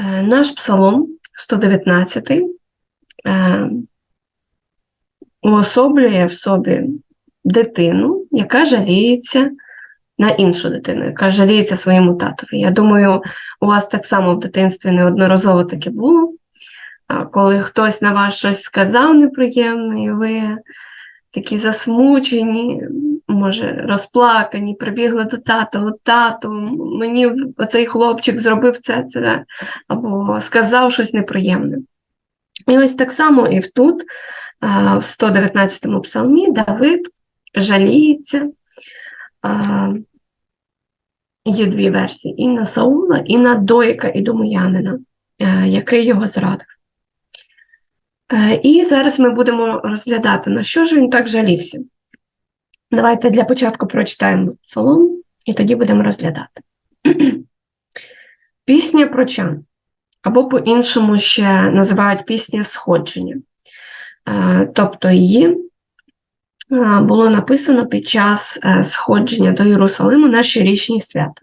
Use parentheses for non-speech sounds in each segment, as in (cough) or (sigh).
Е, Наш псалом 119 е, уособлює в собі дитину, яка жаліється на іншу дитину, яка жаліється своєму татові. Я думаю, у вас так само в дитинстві неодноразово таке було. Коли хтось на вас щось сказав неприємне, і ви такі засмучені, може, розплакані, прибігли до тата, от тату, мені оцей хлопчик зробив це, це, або сказав щось неприємне. І ось так само і в тут, в 119-му псалмі, Давид жаліється. Є дві версії: і на Саула, і на Дойка Ідомоянина, е, який його зрадив. Е, І зараз ми будемо розглядати, на що ж він так жалівся. Давайте для початку прочитаємо псалом, і тоді будемо розглядати. (clears throat) Пісня про чан, або по-іншому ще називають пісня сходження. Е, Тобто її е, було написано під час е, сходження до Єрусалиму на щорічні свята.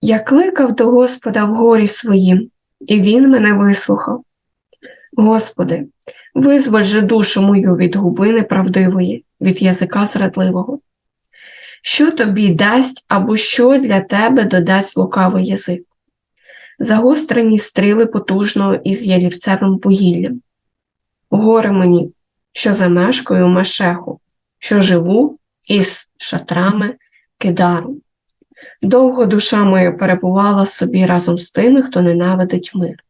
Я кликав до Господа в горі своїм, і Він мене вислухав. Господи, визволь же душу мою від губи неправдивої, від язика зрадливого. Що тобі дасть або що для тебе додасть лукавий язик? Загострені стріли потужного із ялівцевим вугіллям. Горе мені, що замешкаю Машеху, що живу із шатрами кидару. Довго душа моя перебувала собі разом з тими, хто ненавидить мир.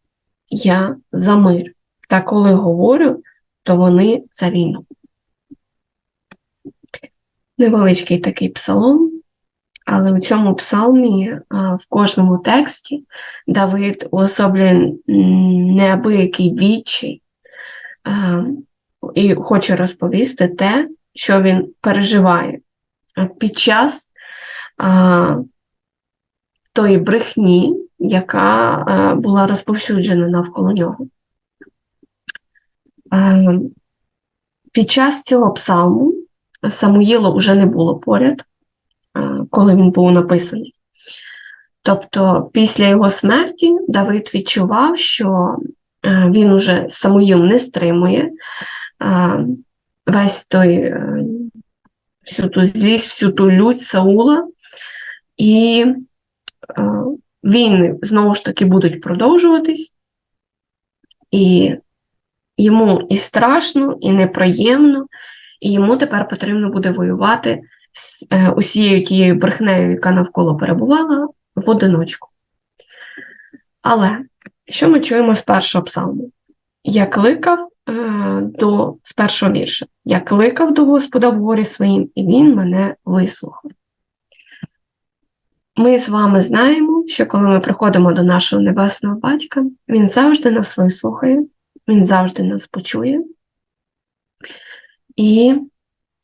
Я за мир. Та коли говорю, то вони за війну. Невеличкий такий псалом, але у цьому псалмі в кожному тексті Давид уособлює неабиякий відчай і хоче розповісти те, що він переживає під час тої брехні, яка була розповсюджена навколо нього. Е, Під час цього псалму Самуїла вже не було поряд, е, коли він був написаний. Тобто, після його смерті Давид відчував, що е, він уже Самуїл не стримує весь той всю ту злість, всю ту лють Саула, і війни знову ж таки будуть продовжуватись. І йому і страшно, і неприємно, і йому тепер потрібно буде воювати з е, усією тією брехнею, яка навколо перебувала, в одиночку. Але що ми чуємо з першого псалму? Я кликав е, до з першого вірша. Я кликав до Господа в горі своїм, і Він мене вислухав. Ми з вами знаємо, що коли ми приходимо до нашого небесного батька, він завжди нас вислухає. Він завжди нас почує і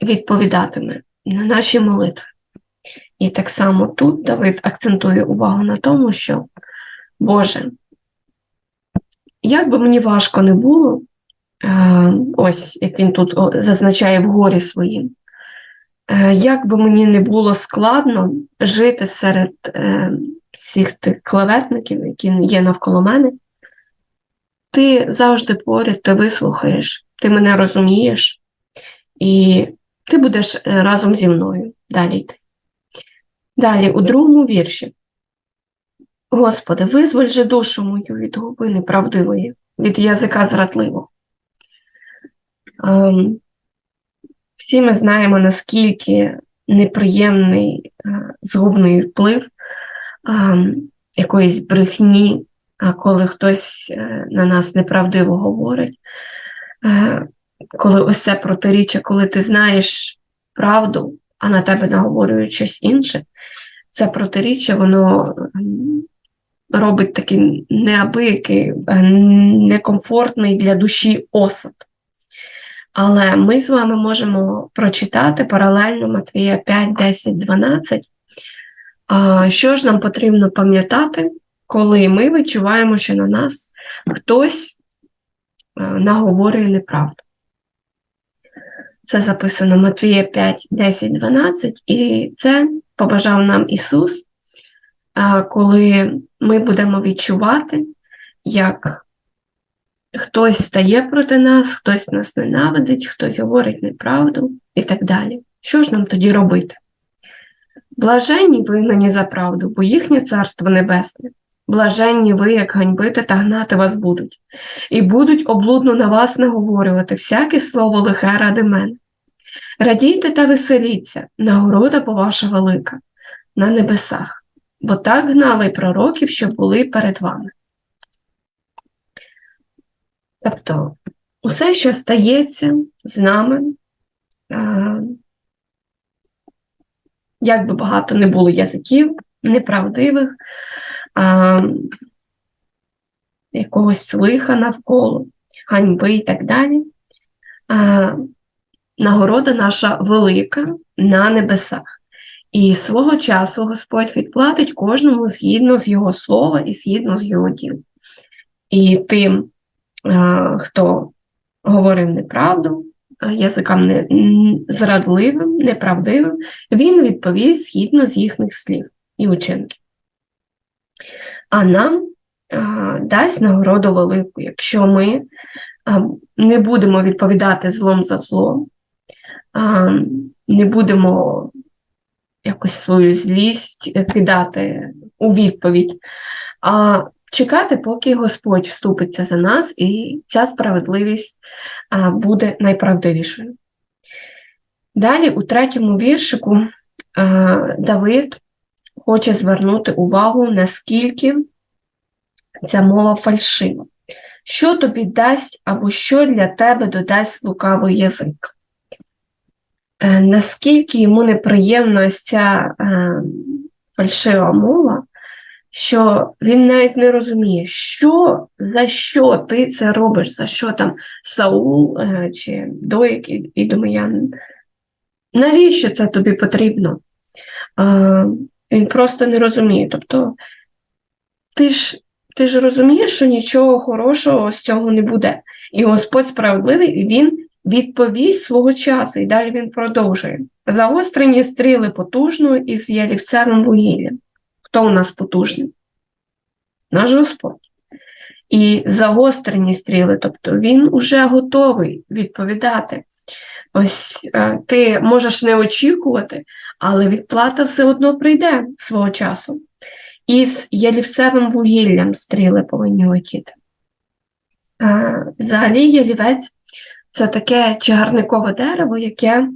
відповідатиме на наші молитви. І так само тут Давид акцентує увагу на тому, що, Боже, як би мені важко не було, ось як він тут зазначає в горі своїм, як би мені не було складно жити серед е, всіх тих клеветників, які є навколо мене, ти завжди поряд, ти вислухаєш, ти мене розумієш, і ти будеш разом зі мною далі йти. Далі, у другому вірші. Господи, визволь же душу мою від губи неправдивої, від язика зрадливого. Ем, всі ми знаємо, наскільки неприємний е, згубний вплив ем, якоїсь брехні коли хтось е, на нас неправдиво говорить, е, коли ось це протиріччя, коли ти знаєш правду, а на тебе наговорюють щось інше, це протиріччя, воно робить такий неабиякий, е, некомфортний для душі осад. Але ми з вами можемо прочитати паралельно Матвія 5, 10, 12. Що ж нам потрібно пам'ятати? Коли ми відчуваємо, що на нас хтось е, наговорює неправду. Це записано Матвія 5, 10, 12, і це побажав нам Ісус е, коли ми будемо відчувати, як хтось стає проти нас, хтось нас ненавидить, хтось говорить неправду і так далі. Що ж нам тоді робити? Блаженні вигнані за правду, бо їхнє царство небесне. Блаженні ви, як ганьбити та гнати вас будуть, і будуть облудно на вас наговорювати всяке слово лихе ради мене. Радійте та веселіться, нагорода по ваша велика, на небесах, бо так гнали пророків, що були перед вами. Тобто, усе, що стається з нами, як би багато не було язиків, неправдивих, а, якогось лиха навколо, ганьби і так далі. А, Нагорода наша велика на небесах. І свого часу Господь відплатить кожному згідно з його слова і згідно з його діл. І тим, хто говорив неправду, язикам не, зрадливим, неправдивим, він відповість згідно з їхніх слів і учинків. А нам а, дасть нагороду велику, якщо ми а, не будемо відповідати злом за злом, а, не будемо якось свою злість кидати у відповідь, а чекати, поки Господь вступиться за нас, і ця справедливість буде найправдивішою. Далі, у третьому віршику, Давид хоче звернути увагу, наскільки ця мова фальшива. Що тобі дасть або що для тебе додасть лукавий язик? Е, наскільки йому неприємна ця е, фальшива мова, що він навіть не розуміє, що, за що ти це робиш, за що там Саул е, чи Доїк і, і Домиян. Навіщо це тобі потрібно? Е, він просто не розуміє. Тобто, ти ж ти ж розумієш, що нічого хорошого з цього не буде. І Господь справедливий, він відповість свого часу, і далі він продовжує. Загострені стріли потужно із ялівцевим вугіллям. Хто у нас потужний? Наш Господь. І загострені стріли, тобто він уже готовий відповідати. Ось е, ти можеш не очікувати, але відплата все одно прийде свого часу. Із ялівцевим вугіллям стріли повинні летіти. Е, взагалі, ялівець це таке чагарникове дерево, яке,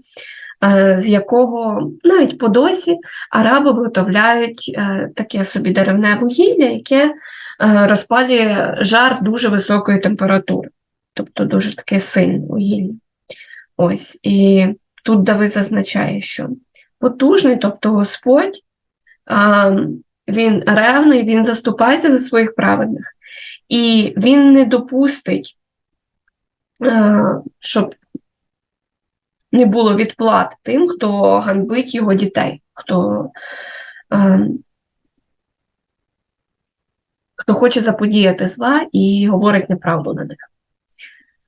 е, з якого навіть по досі араби виготовляють таке собі деревне вугілля, яке розпалює жар дуже високої температури, тобто дуже таке сильне вугілля. Ось, І тут Давид зазначає, що потужний, тобто Господь, він ревний, він заступається за своїх праведних, і він не допустить, щоб не було відплат тим, хто ганьбить його дітей, хто хто хоче заподіяти зла і говорить неправду на них.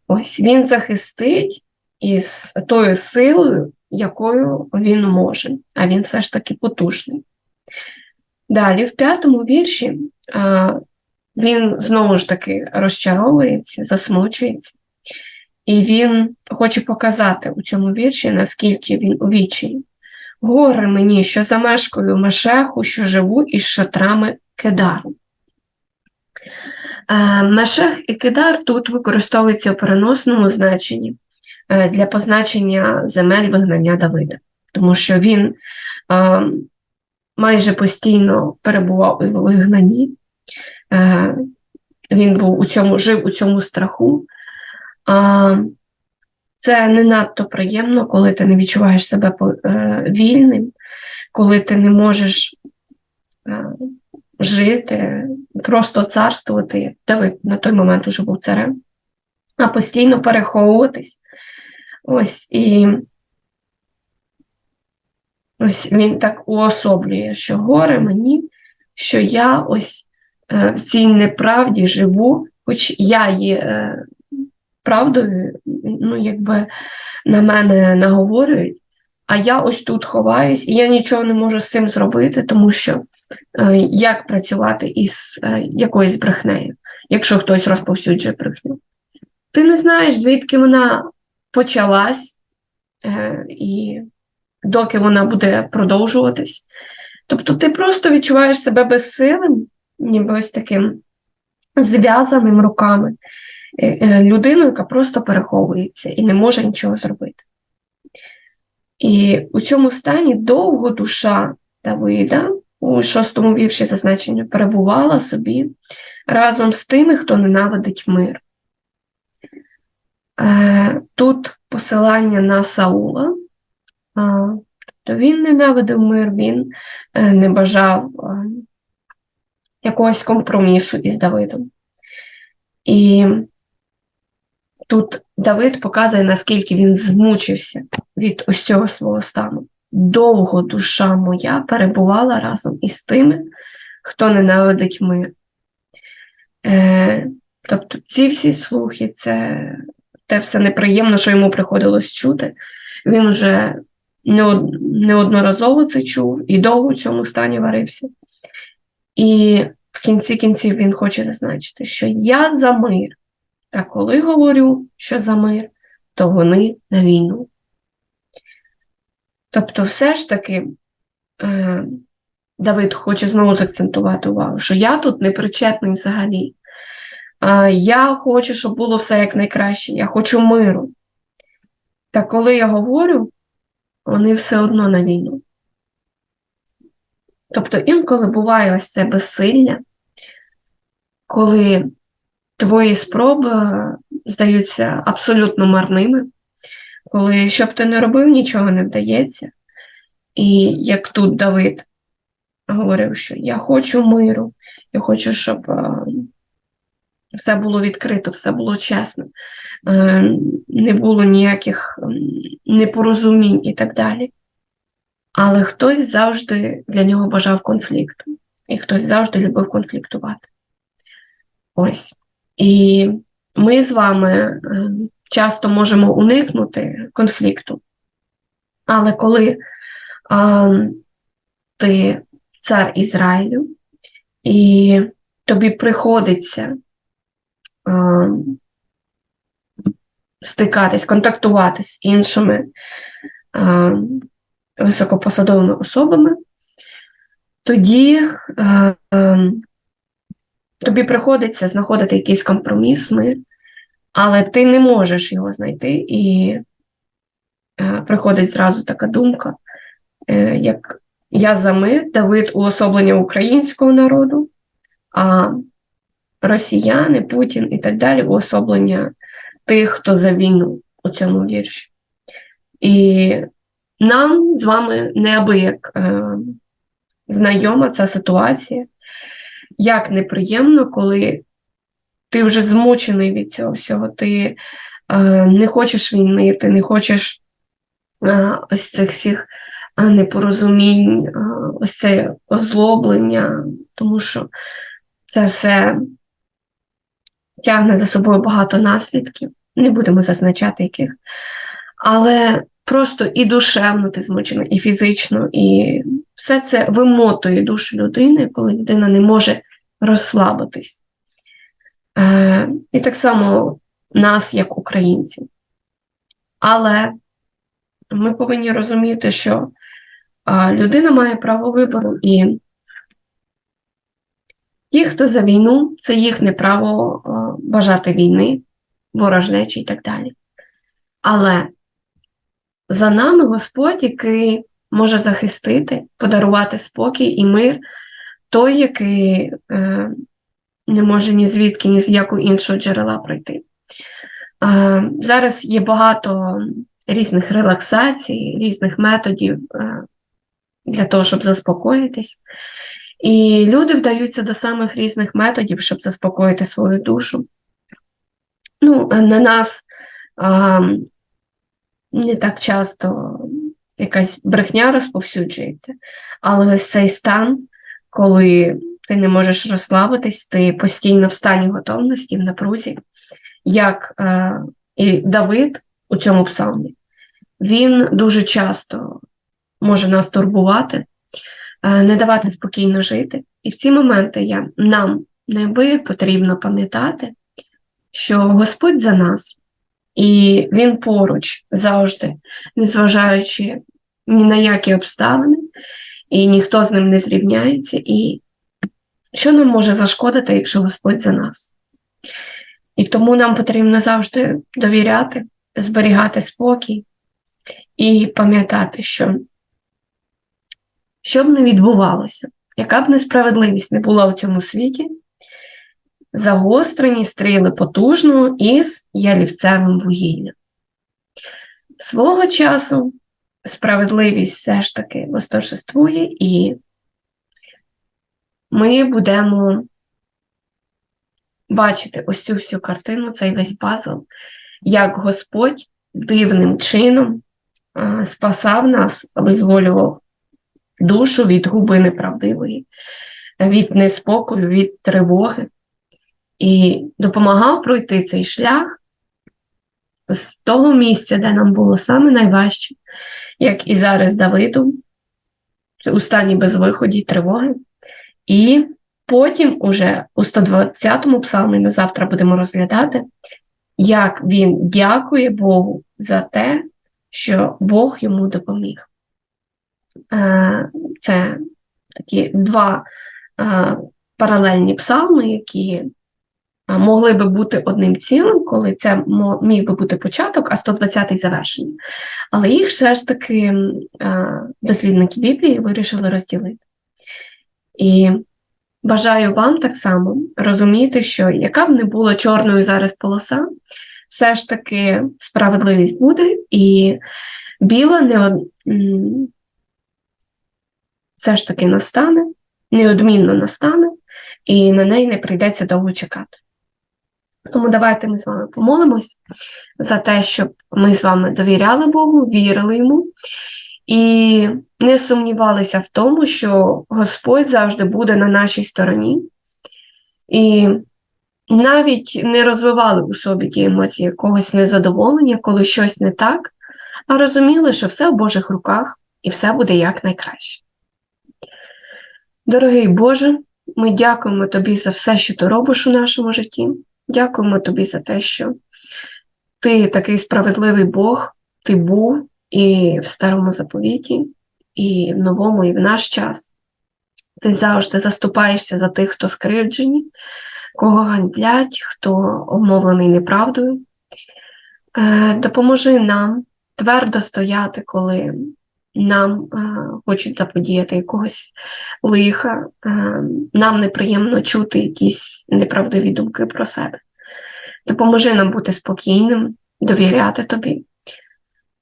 Ось він захистить із тою силою, якою він може, а він все ж таки потужний. Далі, в п'ятому вірші, він знову ж таки розчаровується, засмучується, і він хоче показати у цьому вірші, наскільки він у відчаї. Горе мені, що замешкаю мешеху, що живу із шатрами кедару. Мешех і кедар тут використовуються у переносному значенні. Е, для позначення земель вигнання Давида, тому що він е, майже постійно перебував у вигнанні, е, він був у цьому, жив у цьому страху. Це не надто приємно, коли ти не відчуваєш себе вільним, коли ти не можеш жити, просто царствувати. Давид на той момент уже був царем, а постійно переховуватись. Ось і ось він так уособлює, що горе мені, що я ось е, в цій неправді живу, хоч я є е, правдою, ну, якби на мене наговорюють, а я ось тут ховаюсь, і я нічого не можу з цим зробити, тому що е, як працювати із е, якоюсь брехнею, якщо хтось розповсюджує брехню. Ти не знаєш, звідки вона почалась, е, і доки вона буде продовжуватись. Тобто ти просто відчуваєш себе безсилим, ніби ось таким зв'язаним руками, е, е, людиною, яка просто переховується і не може нічого зробити. І у цьому стані довго душа Давида у шостому вірші зазначення перебувала собі разом з тими, хто ненавидить мир. Е, тут посилання на Саула, тобто він ненавидив мир, він не бажав якогось компромісу із Давидом. І тут Давид показує, наскільки він змучився від ось цього свого стану. Довго душа моя перебувала разом із тими, хто ненавидить мир. Е, Тобто ці всі слухи, це те все неприємне, що йому приходилось чути. Він вже неодноразово це чув і довго в цьому стані варився. І в кінці кінців він хоче зазначити, що я за мир, а коли говорю, що за мир, то вони на війну. Тобто, все ж таки, е, Давид хоче знову заакцентувати увагу, що я тут не причетний взагалі. Е, я хочу, щоб було все як найкраще, я хочу миру. Та коли я говорю, вони все одно на війну. Тобто інколи буває ось це безсилля, коли твої спроби здаються абсолютно марними, коли що б ти не робив, нічого не вдається. І як тут Давид говорив, що я хочу миру, я хочу, щоб а, все було відкрито, все було чесно, е, не було ніяких непорозумінь і так далі. Але хтось завжди для нього бажав конфлікту, і хтось завжди любив конфліктувати. Ось. І ми з вами е, часто можемо уникнути конфлікту. Але коли а, ти цар Ізраїлю, і тобі приходиться стикатись, контактувати з іншими високопосадовими особами, тоді а, тобі приходиться знаходити якийсь компроміс, але ти не можеш його знайти, і е, приходить зразу така думка, е, як я за мир, Давид уособлення українського народу, а росіяни, Путін і так далі уособлення тих, хто за війну у цьому вірші. І нам з вами неабияк е, знайома ця ситуація, як неприємно, коли ти вже змучений від цього всього, ти е, не хочеш війни, ти не хочеш е, ось цих всіх е, непорозумінь, е, ось це озлоблення, тому що це все тягне за собою багато наслідків, не будемо зазначати яких. Але просто і душевно ти змучений, і фізично, і все це вимотує душу людини, коли людина не може розслабитись. Е, І так само нас, як українців. Але ми повинні розуміти, що е, людина має право вибору, і ті, хто за війну, це їхнє право е, бажати війни, ворожнечі і так далі. Але за нами Господь, який може захистити, подарувати спокій і мир, той, який е, не може ні звідки, ні з якого іншого джерела пройти. Е, зараз є багато різних релаксацій, різних методів е, для того, щоб заспокоїтись. І люди вдаються до самих різних методів, щоб заспокоїти свою душу. Ну, на нас не так часто якась брехня розповсюджується, але ось цей стан, коли ти не можеш розслабитись, ти постійно в стані готовності, в напрузі, як е, і Давид у цьому псалмі, він дуже часто може нас турбувати, не давати спокійно жити. І в ці моменти я, нам найби потрібно пам'ятати, що Господь за нас, і Він поруч завжди, незважаючи ні на які обставини, і ніхто з ним не зрівняється. І що нам може зашкодити, якщо Господь за нас? І тому нам потрібно завжди довіряти, зберігати спокій і пам'ятати, що що б не відбувалося, яка б несправедливість не була у цьому світі, загострені стріли потужного із ялівцевим вугіллям. Свого часу справедливість все ж таки восторжествує, і ми будемо бачити ось цю всю картину, цей весь пазл, як Господь дивним чином спасав нас, визволював душу від губи неправдивої, від неспокою, від тривоги і допомагав пройти цей шлях з того місця, де нам було саме найважче, як і зараз Давиду, у стані безвиході тривоги. І потім, уже у 120-му псалмі, ми завтра будемо розглядати, як він дякує Богу за те, що Бог йому допоміг. Е, це такі два е, паралельні псалми, які могли би бути одним цілим, коли це міг би бути початок, а 120-й завершення. Але їх все ж таки дослідники Біблії вирішили розділити. І бажаю вам так само розуміти, що яка б не була чорною зараз полоса, все ж таки справедливість буде, і біла не все ж таки настане, неодмінно настане, і на неї не прийдеться довго чекати. Тому давайте ми з вами помолимось за те, щоб ми з вами довіряли Богу, вірили йому і не сумнівалися в тому, що Господь завжди буде на нашій стороні. І навіть не розвивали у собі ті емоції якогось незадоволення, коли щось не так, а розуміли, що все в Божих руках і все буде якнайкраще. Дорогий Боже, ми дякуємо Тобі за все, що ти робиш у нашому житті. Дякуємо тобі за те, що ти такий справедливий Бог, ти був і в старому заповіті, і в новому, і в наш час. Ти завжди заступаєшся за тих, хто скривджені, кого ганьблять, хто обмовлений неправдою. Е, допоможи нам твердо стояти, коли нам е, хочуть заподіяти якогось лиха, е, нам неприємно чути якісь неправдиві думки про себе. Допоможи нам бути спокійним, довіряти тобі.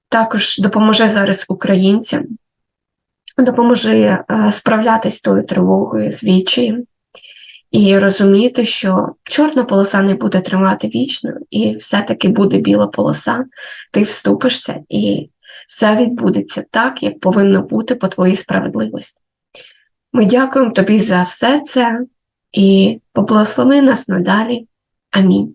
Також допоможи зараз українцям, допоможи е, справлятися з тою тривогою, з відчаєм і розуміти, що чорна полоса не буде тримати вічно, і все-таки буде біла полоса, ти вступишся і все відбудеться так, як повинно бути по твоїй справедливості. Ми дякуємо тобі за все це і поблагослови нас надалі. Амінь.